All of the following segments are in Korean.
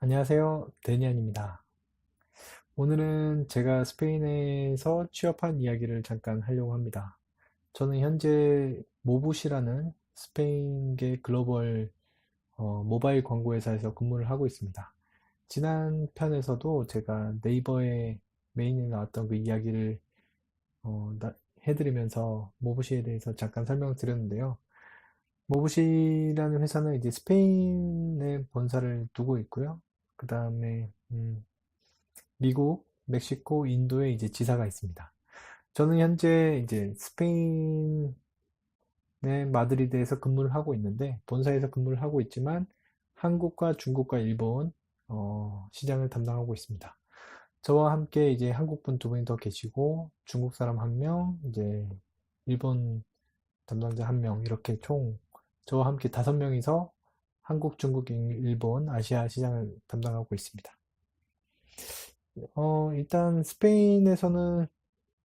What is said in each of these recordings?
안녕하세요. 데니안입니다. 오늘은 제가 스페인에서 취업한 이야기를 잠깐 하려고 합니다. 저는 현재 모부시라는 스페인계 글로벌 어, 모바일 광고 회사에서 근무를 하고 있습니다. 지난 편에서도 제가 네이버에 메인에 나왔던 그 이야기를 어, 나- 해드리면서 모부시에 대해서 잠깐 설명드렸는데요. 모부시라는 회사는 이제 스페인에 본사를 두고 있고요. 그 다음에 미국, 멕시코, 인도에 이제 지사가 있습니다. 저는 현재 이제 스페인의 마드리드에서 근무를 하고 있는데 본사에서 근무를 하고 있지만 한국과 중국과 일본 어, 시장을 담당하고 있습니다. 저와 함께 이제 한국 분 두 분이 더 계시고 중국 사람 한 명, 이제 일본 담당자 한 명 이렇게 총 저와 함께 다섯 명이서 한국, 중국, 일본, 아시아 시장을 담당하고 있습니다. 어, 일단 스페인에서는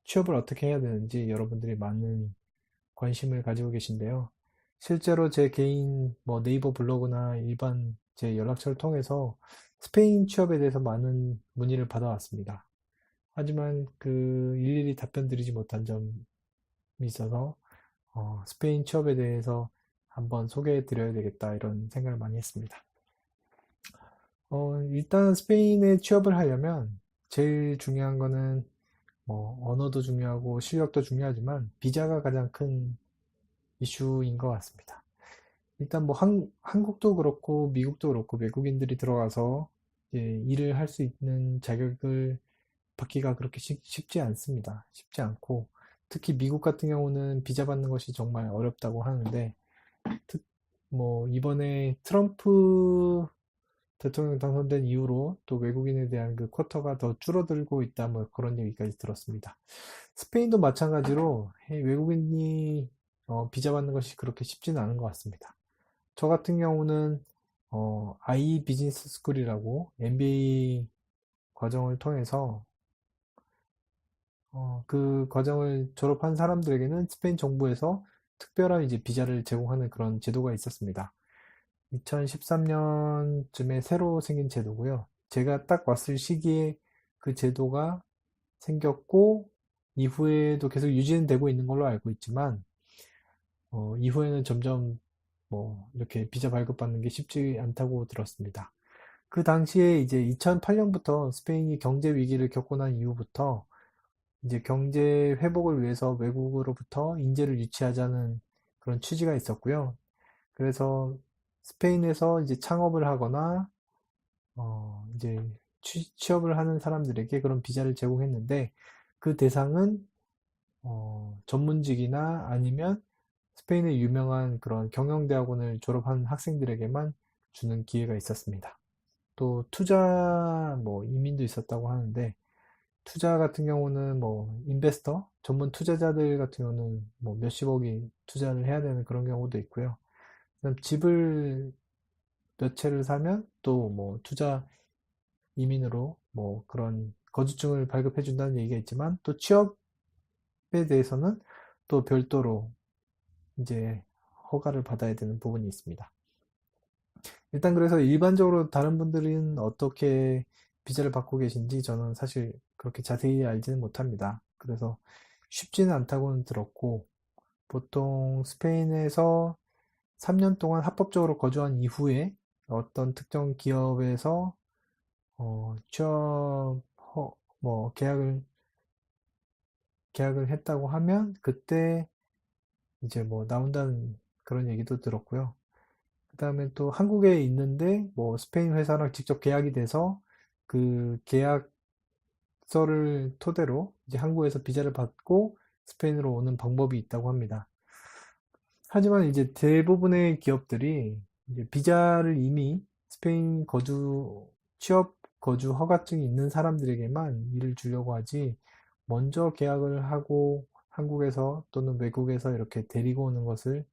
취업을 어떻게 해야 되는지 여러분들이 많은 관심을 가지고 계신데요. 실제로 제 개인 뭐 네이버 블로그나 일반 제 연락처를 통해서 스페인 취업에 대해서 많은 문의를 받아왔습니다. 하지만 그 일일이 답변 드리지 못한 점이 있어서 어, 스페인 취업에 대해서 한번 소개해 드려야 되겠다 이런 생각을 많이 했습니다. 어, 일단 스페인에 취업을 하려면 제일 중요한 거는 뭐 언어도 중요하고 실력도 중요하지만 비자가 가장 큰 이슈인 것 같습니다. 일단 뭐 한, 한국도 그렇고 미국도 그렇고 외국인들이 들어가서 일을 할 수 있는 자격을 받기가 그렇게 쉽, 쉽지 않습니다. 쉽지 않고 특히 미국 같은 경우는 비자 받는 것이 정말 어렵다고 하는데 특, 뭐 이번에 트럼프 대통령 당선된 이후로 또 외국인에 대한 그 쿼터가 더 줄어들고 있다 뭐 그런 얘기까지 들었습니다. 스페인도 마찬가지로 해- 외국인이 어, 비자 받는 것이 그렇게 쉽지는 않은 것 같습니다. 저 같은 경우는 어, I 비즈니스 스쿨이라고 MBA 과정을 통해서 어, 그 과정을 졸업한 사람들에게는 스페인 정부에서 특별한 이제 비자를 제공하는 그런 제도가 있었습니다. 2013년쯤에 새로 생긴 제도고요. 제가 딱 왔을 시기에 그 제도가 생겼고, 이후에도 계속 유지는 되고 있는 걸로 알고 있지만, 어, 이후에는 점점 뭐 이렇게 비자 발급받는 게 쉽지 않다고 들었습니다. 그 당시에 이제 2008년부터 스페인이 경제 위기를 겪고 난 이후부터 이제 경제 회복을 위해서 외국으로부터 인재를 유치하자는 그런 취지가 있었고요. 그래서 스페인에서 이제 창업을 하거나 어 이제 취, 취업을 하는 사람들에게 그런 비자를 제공했는데 그 대상은 어 전문직이나 아니면 스페인의 유명한 그런 경영대학원을 졸업한 학생들에게만 주는 기회가 있었습니다. 또 투자 뭐 이민도 있었다고 하는데 투자 같은 경우는 뭐 인베스터 전문 투자자들 같은 경우는 뭐 몇십억이 투자를 해야 되는 그런 경우도 있고요. 그다음 집을 몇 채를 사면 또 뭐 투자 이민으로 뭐 그런 거주증을 발급해 준다는 얘기가 있지만 또 취업에 대해서는 또 별도로 이제 허가를 받아야 되는 부분이 있습니다. 일단 그래서 일반적으로 다른 분들은 어떻게 비자를 받고 계신지 저는 사실 그렇게 자세히 알지는 못합니다. 그래서 쉽지는 않다고는 들었고 보통 스페인에서 3년 동안 합법적으로 거주한 이후에 어떤 특정 기업에서 어, 취업 허- 뭐 계약을 계약을 했다고 하면 그때 이제 뭐 나온다는 그런 얘기도 들었고요. 그 다음에 또 한국에 있는데 뭐 스페인 회사랑 직접 계약이 돼서 그 계약 서를 토대로 이제 한국에서 비자를 받고 스페인으로 오는 방법이 있다고 합니다. 하지만 이제 대부분의 기업들이 이제 비자를 이미 스페인 거주, 취업 거주 허가증이 있는 사람들에게만 일을 주려고 하지, 먼저 계약을 하고 한국에서 또는 외국에서 이렇게 데리고 오는 것을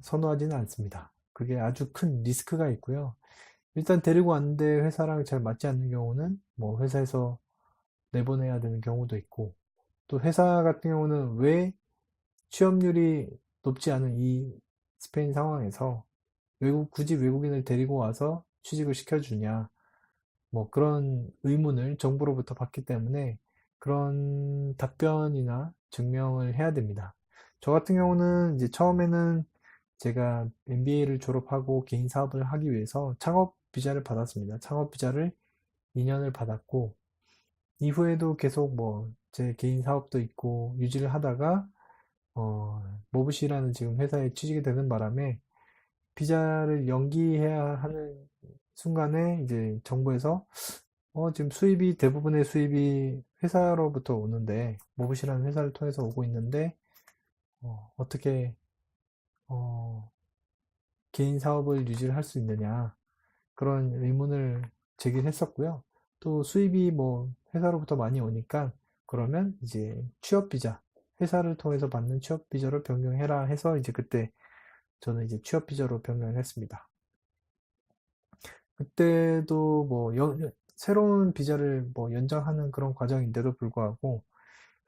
선호하지는 않습니다. 그게 아주 큰 리스크가 있고요. 일단 데리고 왔는데 회사랑 잘 맞지 않는 경우는 뭐 회사에서 내보내야 되는 경우도 있고, 또 회사 같은 경우는 왜 취업률이 높지 않은 이 스페인 상황에서 외국, 굳이 외국인을 데리고 와서 취직을 시켜주냐. 뭐 그런 의문을 정부로부터 받기 때문에 그런 답변이나 증명을 해야 됩니다. 저 같은 경우는 이제 처음에는 제가 MBA를 졸업하고 개인 사업을 하기 위해서 창업 비자를 받았습니다. 창업 비자를 2년을 받았고 이후에도 계속 뭐 제 개인 사업도 있고 유지를 하다가 어, 모브시라는 지금 회사에 취직이 되는 바람에 비자를 연기해야 하는 순간에 이제 정부에서 어, 지금 수입이 대부분의 수입이 회사로부터 오는데 모브시라는 회사를 통해서 오고 있는데 어, 어떻게 어, 개인 사업을 유지를 할 수 있느냐 그런 의문을 제기했었고요. 또 수입이 뭐 회사로부터 많이 오니까 그러면 이제 취업 비자 회사를 통해서 받는 취업 비자로 변경해라 해서 이제 그때 저는 이제 취업 비자로 변경을 했습니다. 그때도 뭐 연- 새로운 비자를 뭐 연장하는 그런 과정인데도 불구하고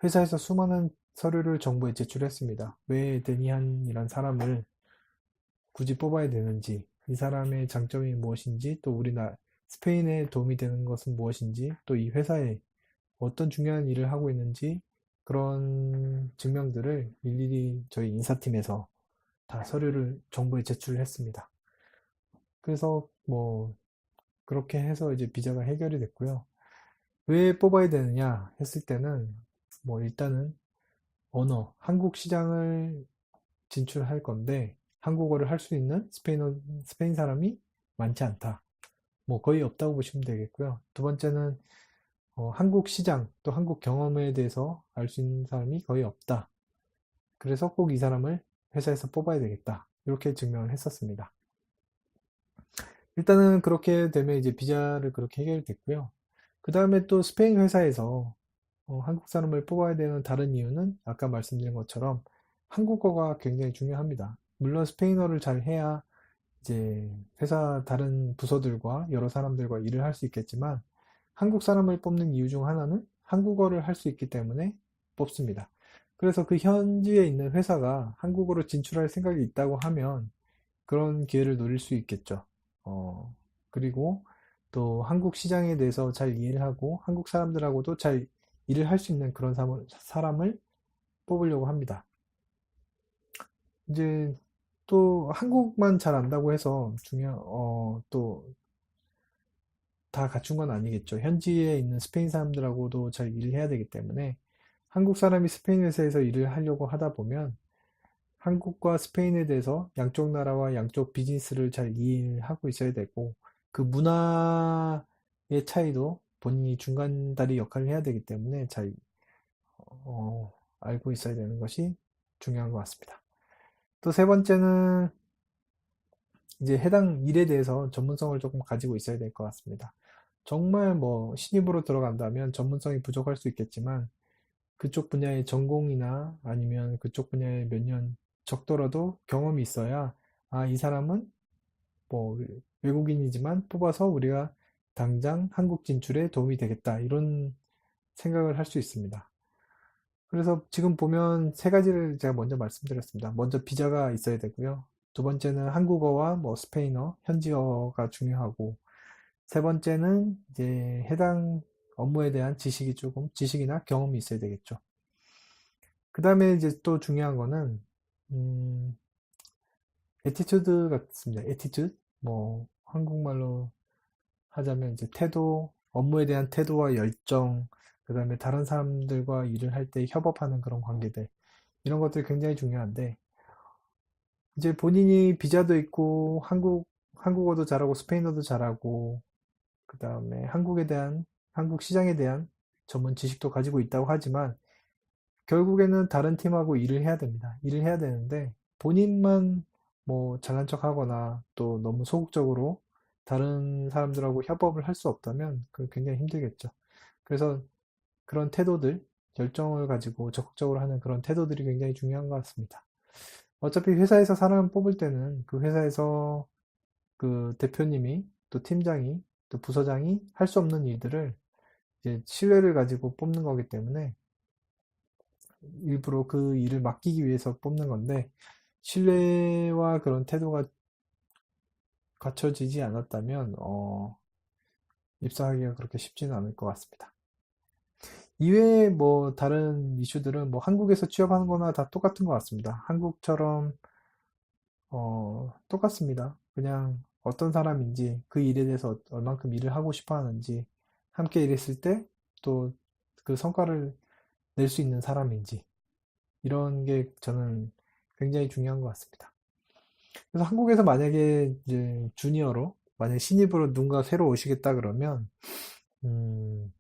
회사에서 수많은 서류를 정부에 제출했습니다. 왜 데니한이란 사람을 굳이 뽑아야 되는지, 이 사람의 장점이 무엇인지, 또 우리나라 스페인에 도움이 되는 것은 무엇인지, 또 이 회사에 어떤 중요한 일을 하고 있는지 그런 증명들을 일일이 저희 인사팀에서 다 서류를 정부에 제출했습니다. 그래서 뭐 그렇게 해서 이제 비자가 해결이 됐고요. 왜 뽑아야 되느냐 했을 때는 뭐 일단은 언어, 한국 시장을 진출할 건데 한국어를 할 수 있는 스페인어, 스페인 사람이 많지 않다. 뭐 거의 없다고 보시면 되겠고요. 두 번째는 어, 한국 시장 또 한국 경험에 대해서 알 수 있는 사람이 거의 없다. 그래서 꼭 이 사람을 회사에서 뽑아야 되겠다. 이렇게 증명을 했었습니다. 일단은 그렇게 되면 이제 비자를 그렇게 해결됐고요. 그 다음에 또 스페인 회사에서 어, 한국 사람을 뽑아야 되는 다른 이유는 아까 말씀드린 것처럼 한국어가 굉장히 중요합니다. 물론 스페인어를 잘 해야 이제 회사 다른 부서들과 여러 사람들과 일을 할 수 있겠지만 한국 사람을 뽑는 이유 중 하나는 한국어를 할 수 있기 때문에 뽑습니다. 그래서 그 현지에 있는 회사가 한국어로 진출할 생각이 있다고 하면 그런 기회를 노릴 수 있겠죠. 어, 그리고 또 한국 시장에 대해서 잘 이해를 하고 한국 사람들하고도 잘 일을 할 수 있는 그런 사람을, 뽑으려고 합니다. 이제 또 한국만 잘 안다고 해서 중요, 어, 또 다 갖춘 건 아니겠죠. 현지에 있는 스페인 사람들하고도 잘 일을 해야 되기 때문에 한국 사람이 스페인 회사에서 일을 하려고 하다 보면 한국과 스페인에 대해서 양쪽 나라와 양쪽 비즈니스를 잘 이해하고 있어야 되고 그 문화의 차이도 본인이 중간다리 역할을 해야 되기 때문에 잘 어, 알고 있어야 되는 것이 중요한 것 같습니다. 또 세 번째는 이제 해당 일에 대해서 전문성을 조금 가지고 있어야 될 것 같습니다. 정말 뭐 신입으로 들어간다면 전문성이 부족할 수 있겠지만 그쪽 분야의 전공이나 아니면 그쪽 분야에 몇 년 적더라도 경험이 있어야 아, 이 사람은 뭐 외국인이지만 뽑아서 우리가 당장 한국 진출에 도움이 되겠다. 이런 생각을 할 수 있습니다. 그래서 지금 보면 세 가지를 제가 먼저 말씀드렸습니다. 먼저 비자가 있어야 되고요. 두 번째는 한국어와 뭐 스페인어, 현지어가 중요하고 세 번째는 이제 해당 업무에 대한 지식이 조금 지식이나 경험이 있어야 되겠죠. 그 다음에 이제 또 중요한 거는 음, 에티튜드 같습니다. 에티튜드 뭐 한국말로 하자면 이제 태도, 업무에 대한 태도와 열정, 그 다음에 다른 사람들과 일을 할 때 협업하는 그런 관계들 이런 것들이 굉장히 중요한데 이제 본인이 비자도 있고 한국 한국어도 잘하고 스페인어도 잘하고 그 다음에 한국에 대한 한국 시장에 대한 전문 지식도 가지고 있다고 하지만 결국에는 다른 팀하고 일을 해야 됩니다. 일을 해야 되는데 본인만 뭐 잘난 척 하거나 또 너무 소극적으로 다른 사람들하고 협업을 할 수 없다면 그 굉장히 힘들겠죠. 그래서 그런 태도들, 열정을 가지고 적극적으로 하는 그런 태도들이 굉장히 중요한 것 같습니다. 어차피 회사에서 사람 뽑을 때는 그 회사에서 그 대표님이 또 팀장이 또 부서장이 할 수 없는 일들을 이제 신뢰를 가지고 뽑는 거기 때문에 일부러 그 일을 맡기기 위해서 뽑는 건데 신뢰와 그런 태도가 갖춰지지 않았다면, 어, 입사하기가 그렇게 쉽지는 않을 것 같습니다. 이외에 뭐 다른 이슈들은 뭐 한국에서 취업하는 거나 다 똑같은 것 같습니다. 한국처럼 어, 똑같습니다. 그냥 어떤 사람인지 그 일에 대해서 어- 얼만큼 일을 하고 싶어 하는지 함께 일했을 때 또 그 성과를 낼 수 있는 사람인지 이런 게 저는 굉장히 중요한 것 같습니다. 그래서 한국에서 만약에 이제 주니어로 만약 신입으로 누군가 새로 오시겠다 그러면 음,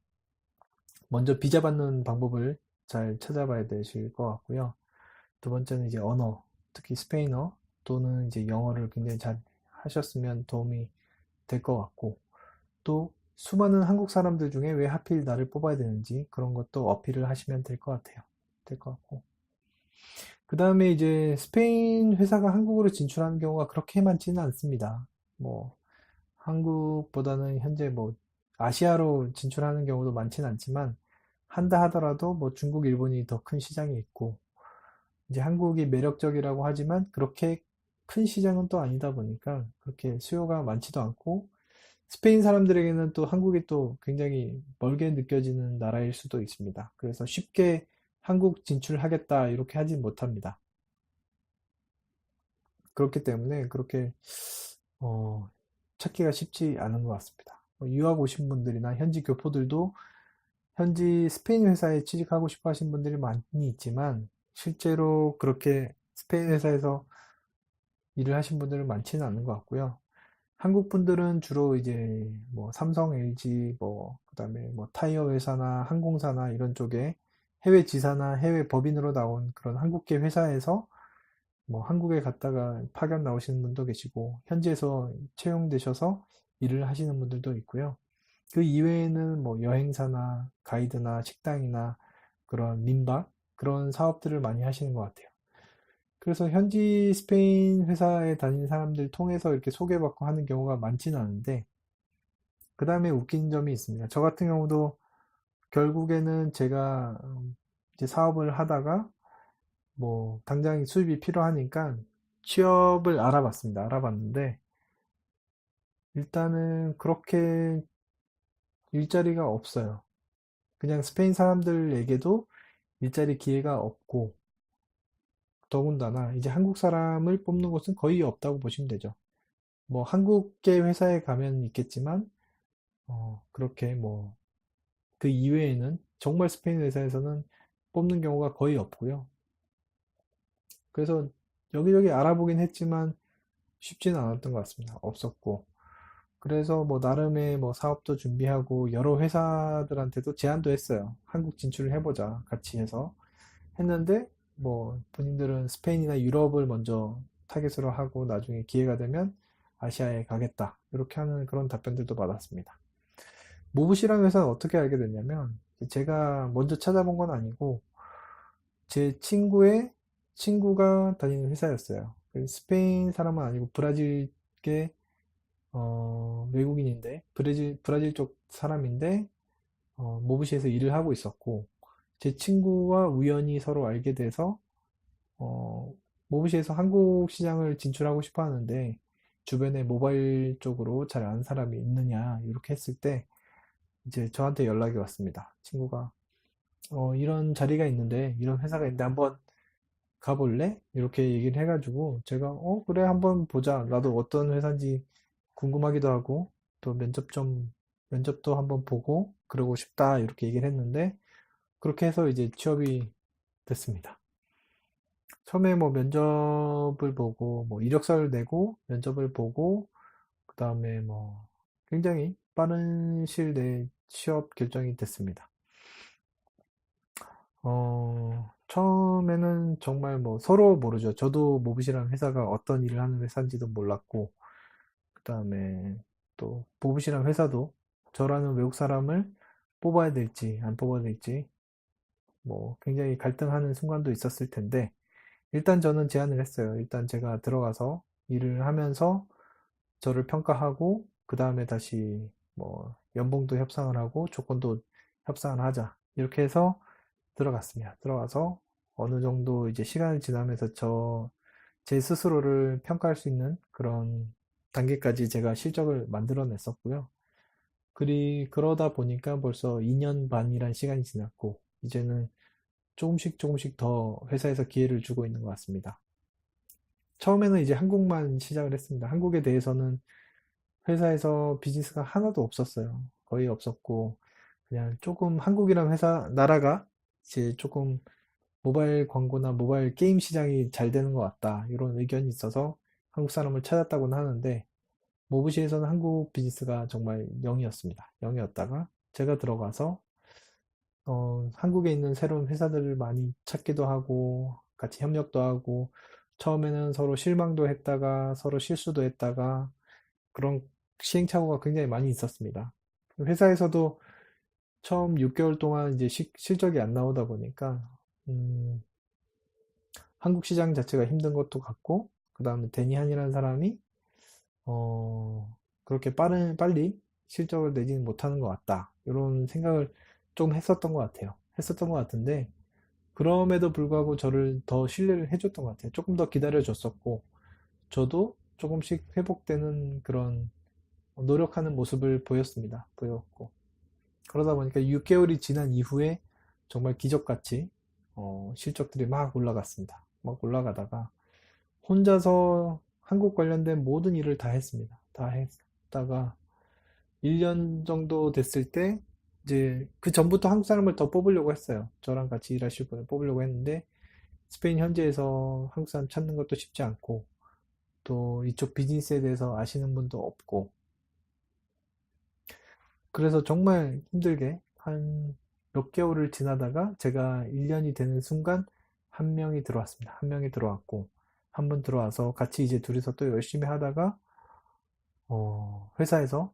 먼저 비자 받는 방법을 잘 찾아봐야 되실 것 같고요. 두 번째는 이제 언어, 특히 스페인어 또는 이제 영어를 굉장히 잘 하셨으면 도움이 될 것 같고, 또 수많은 한국 사람들 중에 왜 하필 나를 뽑아야 되는지 그런 것도 어필을 하시면 될 것 같아요. 될 것 같고. 그 다음에 이제 스페인 회사가 한국으로 진출하는 경우가 그렇게 많지는 않습니다. 뭐, 한국보다는 현재 뭐, 아시아로 진출하는 경우도 많지는 않지만, 한다 하더라도 뭐 중국, 일본이 더 큰 시장이 있고, 이제 한국이 매력적이라고 하지만 그렇게 큰 시장은 또 아니다 보니까 그렇게 수요가 많지도 않고 스페인 사람들에게는 또 한국이 또 굉장히 멀게 느껴지는 나라일 수도 있습니다. 그래서 쉽게 한국 진출하겠다 이렇게 하지 못합니다. 그렇기 때문에 그렇게 어, 찾기가 쉽지 않은 것 같습니다. 뭐 유학 오신 분들이나 현지 교포들도 현지 스페인 회사에 취직하고 싶어 하신 분들이 많이 있지만 실제로 그렇게 스페인 회사에서 일을 하신 분들은 많지는 않은 것 같고요. 한국 분들은 주로 이제 뭐 삼성, LG, 뭐 그다음에 뭐 타이어 회사나 항공사나 이런 쪽에 해외 지사나 해외 법인으로 나온 그런 한국계 회사에서 뭐 한국에 갔다가 파견 나오시는 분도 계시고 현지에서 채용되셔서 일을 하시는 분들도 있고요. 그 이외에는 뭐 여행사나 가이드나 식당이나 그런 민박 그런 사업들을 많이 하시는 것 같아요. 그래서 현지 스페인 회사에 다니는 사람들 통해서 이렇게 소개받고 하는 경우가 많지는 않은데, 그 다음에 웃긴 점이 있습니다. 저 같은 경우도 결국에는 제가 음, 이제 사업을 하다가 뭐 당장 수입이 필요하니까 취업을 알아봤습니다. 알아봤는데, 일단은 그렇게 일자리가 없어요. 그냥 스페인 사람들에게도 일자리 기회가 없고, 더군다나 이제 한국 사람을 뽑는 곳은 거의 없다고 보시면 되죠. 뭐 한국계 회사에 가면 있겠지만 어, 그렇게 뭐 그 이외에는 정말 스페인 회사에서는 뽑는 경우가 거의 없고요. 그래서 여기저기 알아보긴 했지만 쉽지는 않았던 것 같습니다. 없었고. 그래서 뭐 나름의 뭐 사업도 준비하고 여러 회사들한테도 제안도 했어요. 한국 진출을 해보자. 같이 해서. 했는데 뭐 본인들은 스페인이나 유럽을 먼저 타겟으로 하고 나중에 기회가 되면 아시아에 가겠다. 이렇게 하는 그런 답변들도 받았습니다. 모브시랑 회사는 어떻게 알게 됐냐면 제가 먼저 찾아본 건 아니고 제 친구의 친구가 다니는 회사였어요. 그 스페인 사람은 아니고 브라질계 어, 외국인인데 브라질 브라질 쪽 사람인데 어, 모브시에서 일을 하고 있었고 제 친구와 우연히 서로 알게 돼서 어, 모브시에서 한국 시장을 진출하고 싶어 하는데 주변에 모바일 쪽으로 잘 아는 사람이 있느냐 이렇게 했을 때 이제 저한테 연락이 왔습니다. 친구가 어, 이런 자리가 있는데 이런 회사가 있는데 한번 가볼래? 이렇게 얘기를 해가지고 제가 어 그래 한번 보자. 나도 어떤 회사인지 궁금하기도 하고 또 면접 좀 면접도 한번 보고 그러고 싶다 이렇게 얘기를 했는데 그렇게 해서 이제 취업이 됐습니다. 처음에 뭐 면접을 보고 뭐 이력서를 내고 면접을 보고 그 다음에 뭐 굉장히 빠른 시일 내에 취업 결정이 됐습니다. 어, 처음에는 정말 뭐 서로 모르죠. 저도 모브시라는 회사가 어떤 일을 하는 회사인지도 몰랐고 그 다음에 또 모브시라는 회사도 저라는 외국 사람을 뽑아야 될지 안 뽑아야 될지 뭐 굉장히 갈등하는 순간도 있었을 텐데 일단 저는 제안을 했어요. 일단 제가 들어가서 일을 하면서 저를 평가하고 그 다음에 다시 뭐 연봉도 협상을 하고 조건도 협상을 하자. 이렇게 해서 들어갔습니다. 들어가서 어느 정도 이제 시간이 지나면서 저 제 스스로를 평가할 수 있는 그런 단계까지 제가 실적을 만들어냈었고요. 그리, 그러다 보니까 벌써 2년 반이란 시간이 지났고, 이제는 조금씩 조금씩 더 회사에서 기회를 주고 있는 것 같습니다. 처음에는 이제 한국만 시작을 했습니다. 한국에 대해서는 회사에서 비즈니스가 하나도 없었어요. 거의 없었고, 그냥 조금 한국이란 회사, 나라가 이제 조금 모바일 광고나 모바일 게임 시장이 잘 되는 것 같다. 이런 의견이 있어서 한국 사람을 찾았다고는 하는데, 모브시에서는 한국 비즈니스가 정말 0이었습니다. 0이었다가 제가 들어가서 어, 한국에 있는 새로운 회사들을 많이 찾기도 하고 같이 협력도 하고 처음에는 서로 실망도 했다가 서로 실수도 했다가 그런 시행착오가 굉장히 많이 있었습니다. 회사에서도 처음 6개월 동안 이제 시- 실적이 안 나오다 보니까 음, 한국 시장 자체가 힘든 것도 같고 그 다음에 데니한이라는 사람이 어, 그렇게 빠른, 빨리 실적을 내지는 못하는 것 같다. 이런 생각을 좀 했었던 것 같아요. 했었던 것 같은데, 그럼에도 불구하고 저를 더 신뢰를 해줬던 것 같아요. 조금 더 기다려줬었고, 저도 조금씩 회복되는 그런 노력하는 모습을 보였습니다. 보였고. 그러다 보니까 6개월이 지난 이후에 정말 기적같이 어, 실적들이 막 올라갔습니다. 막 올라가다가 혼자서 한국 관련된 모든 일을 다 했습니다. 다 했다가 1년 정도 됐을 때 이제 그 전부터 한국 사람을 더 뽑으려고 했어요. 저랑 같이 일하실 분을 뽑으려고 했는데 스페인 현지에서 한국 사람 찾는 것도 쉽지 않고 또 이쪽 비즈니스에 대해서 아시는 분도 없고 그래서 정말 힘들게 한 몇 개월을 지나다가 제가 1년이 되는 순간 한 명이 들어왔습니다. 한 명이 들어왔고 한 분 들어와서 같이 이제 둘이서 또 열심히 하다가 어, 회사에서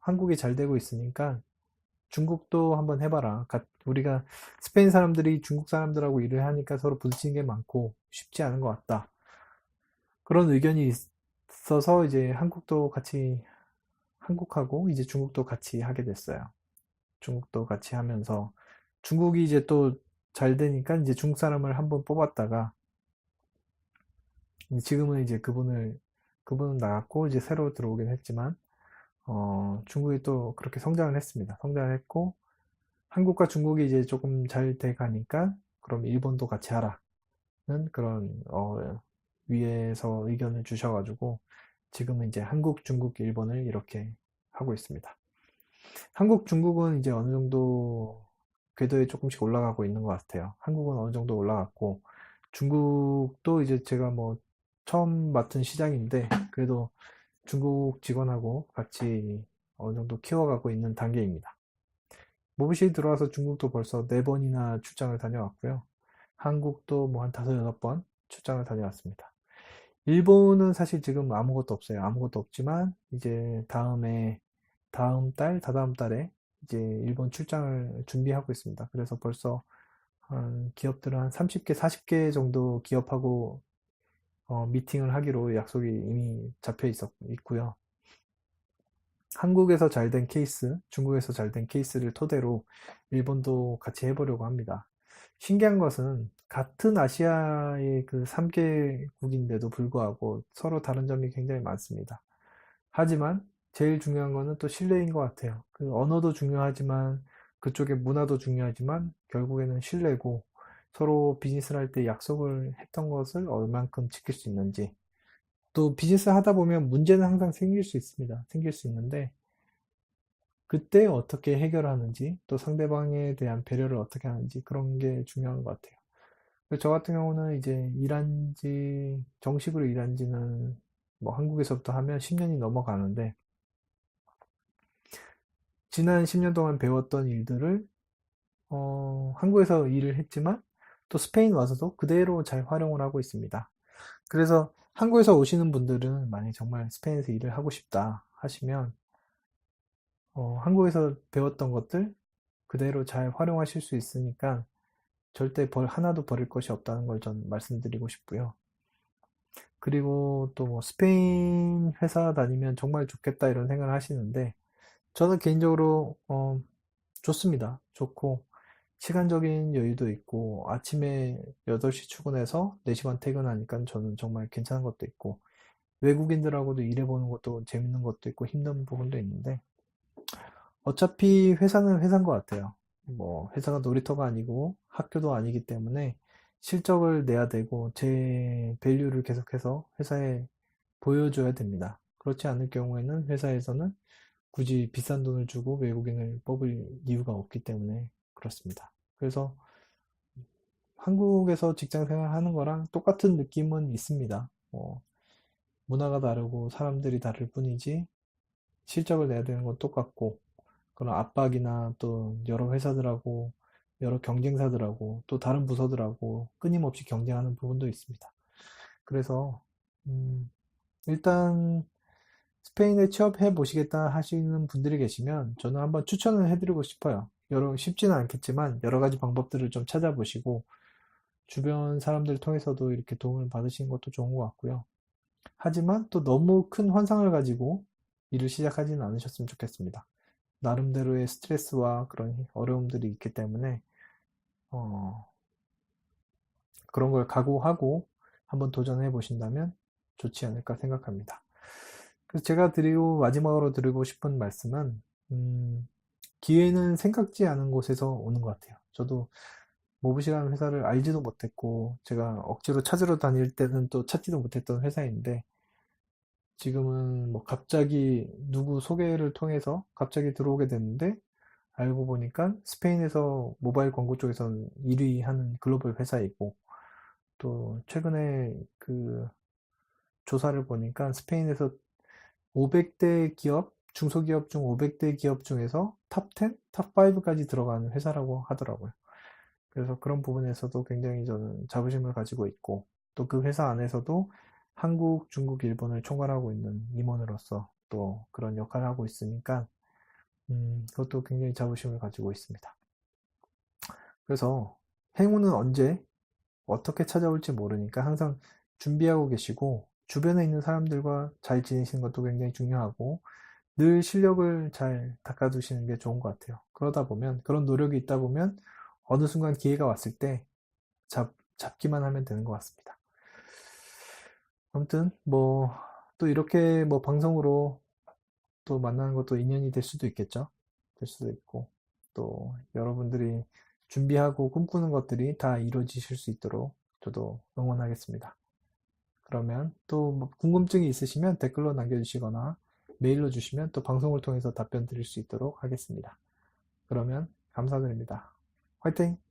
한국이 잘 되고 있으니까 중국도 한번 해봐라. 가- 우리가 스페인 사람들이 중국 사람들하고 일을 하니까 서로 부딪히는 게 많고 쉽지 않은 것 같다. 그런 의견이 있어서 이제 한국도 같이 한국하고 이제 중국도 같이 하게 됐어요. 중국도 같이 하면서 중국이 이제 또 잘 되니까 이제 중국 사람을 한번 뽑았다가 지금은 이제 그분을 그분은 나갔고 이제 새로 들어오긴 했지만 어, 중국이 또 그렇게 성장을 했습니다. 성장을 했고 한국과 중국이 이제 조금 잘 돼 가니까 그럼 일본도 같이 하라는 그런 어, 위에서 의견을 주셔가지고 지금은 이제 한국, 중국, 일본을 이렇게 하고 있습니다. 한국, 중국은 이제 어느 정도 궤도에 조금씩 올라가고 있는 것 같아요. 한국은 어느 정도 올라갔고 중국도 이제 제가 뭐 처음 맡은 시장인데 그래도 중국 직원하고 같이 어느 정도 키워가고 있는 단계입니다. 모브시 들어와서 중국도 벌써 네 번이나 출장을 다녀왔고요. 한국도 뭐 한 다섯 여섯 번 출장을 다녀왔습니다. 일본은 사실 지금 아무것도 없어요. 아무것도 없지만 이제 다음에 다음 달, 다다음 달에 이제 일본 출장을 준비하고 있습니다. 그래서 벌써 한 기업들은 한 30개, 40개 정도 기업하고 어, 미팅을 하기로 약속이 이미 잡혀 있었, 있고요. 한국에서 잘 된 케이스, 중국에서 잘 된 케이스를 토대로 일본도 같이 해보려고 합니다. 신기한 것은 같은 아시아의 그 3개국인데도 불구하고 서로 다른 점이 굉장히 많습니다. 하지만 제일 중요한 거는 또 신뢰인 것 같아요. 그 언어도 중요하지만 그쪽의 문화도 중요하지만 결국에는 신뢰고 서로 비즈니스를 할 때 약속을 했던 것을 얼만큼 지킬 수 있는지 또 비즈니스 하다 보면 문제는 항상 생길 수 있습니다. 생길 수 있는데 그때 어떻게 해결하는지 또 상대방에 대한 배려를 어떻게 하는지 그런 게 중요한 것 같아요. 저 같은 경우는 이제 일한 지 정식으로 일한 지는 뭐 한국에서부터 하면 10년이 넘어가는데 지난 10년 동안 배웠던 일들을 어, 한국에서 일을 했지만 또 스페인 와서도 그대로 잘 활용을 하고 있습니다. 그래서 한국에서 오시는 분들은 만약 정말 스페인에서 일을 하고 싶다 하시면 어, 한국에서 배웠던 것들 그대로 잘 활용하실 수 있으니까 절대 벌 하나도 버릴 것이 없다는 걸 전 말씀드리고 싶고요. 그리고 또 뭐 스페인 회사 다니면 정말 좋겠다 이런 생각을 하시는데 저는 개인적으로 어, 좋습니다. 좋고 시간적인 여유도 있고 아침에 8시 출근해서 4시 반 퇴근하니까 저는 정말 괜찮은 것도 있고 외국인들하고도 일해보는 것도 재밌는 것도 있고 힘든 부분도 있는데 어차피 회사는 회사인 것 같아요. 뭐 회사가 놀이터가 아니고 학교도 아니기 때문에 실적을 내야 되고 제 밸류를 계속해서 회사에 보여줘야 됩니다. 그렇지 않을 경우에는 회사에서는 굳이 비싼 돈을 주고 외국인을 뽑을 이유가 없기 때문에 그렇습니다. 그래서 한국에서 직장 생활하는 거랑 똑같은 느낌은 있습니다. 뭐 문화가 다르고 사람들이 다를 뿐이지 실적을 내야 되는 건 똑같고 그런 압박이나 또 여러 회사들하고 여러 경쟁사들하고 또 다른 부서들하고 끊임없이 경쟁하는 부분도 있습니다. 그래서 음, 일단 스페인에 취업해 보시겠다 하시는 분들이 계시면 저는 한번 추천을 해드리고 싶어요. 여러 쉽지는 않겠지만 여러 가지 방법들을 좀 찾아보시고 주변 사람들 통해서도 이렇게 도움을 받으시는 것도 좋은 것 같고요. 하지만 또 너무 큰 환상을 가지고 일을 시작하지는 않으셨으면 좋겠습니다. 나름대로의 스트레스와 그런 어려움들이 있기 때문에 어, 그런 걸 각오하고 한번 도전해 보신다면 좋지 않을까 생각합니다. 그래서 제가 드리고 마지막으로 드리고 싶은 말씀은 음, 기회는 생각지 않은 곳에서 오는 것 같아요. 저도 모브시라는 회사를 알지도 못했고 제가 억지로 찾으러 다닐 때는 또 찾지도 못했던 회사인데 지금은 뭐 갑자기 누구 소개를 통해서 갑자기 들어오게 됐는데 알고 보니까 스페인에서 모바일 광고 쪽에서는 1위 하는 글로벌 회사이고 또 최근에 그 조사를 보니까 스페인에서 500대 기업, 중소기업 중 500대 기업 중에서 탑 10, 탑 5까지 들어가는 회사라고 하더라고요. 그래서 그런 부분에서도 굉장히 저는 자부심을 가지고 있고 또 그 회사 안에서도 한국, 중국, 일본을 총괄하고 있는 임원으로서 또 그런 역할을 하고 있으니까 음, 그것도 굉장히 자부심을 가지고 있습니다. 그래서 행운은 언제 어떻게 찾아올지 모르니까 항상 준비하고 계시고 주변에 있는 사람들과 잘 지내시는 것도 굉장히 중요하고 늘 실력을 잘 닦아두시는 게 좋은 것 같아요. 그러다 보면 그런 노력이 있다 보면 어느 순간 기회가 왔을 때 잡, 잡기만 하면 되는 것 같습니다. 아무튼 뭐 또 이렇게 뭐 방송으로 또 만나는 것도 인연이 될 수도 있겠죠. 될 수도 있고 또 여러분들이 준비하고 꿈꾸는 것들이 다 이루어지실 수 있도록 저도 응원하겠습니다. 그러면 또뭐 궁금증이 있으시면 댓글로 남겨주시거나 메일로 주시면 또 방송을 통해서 답변 드릴 수 있도록 하겠습니다. 그러면 감사드립니다. 화이팅!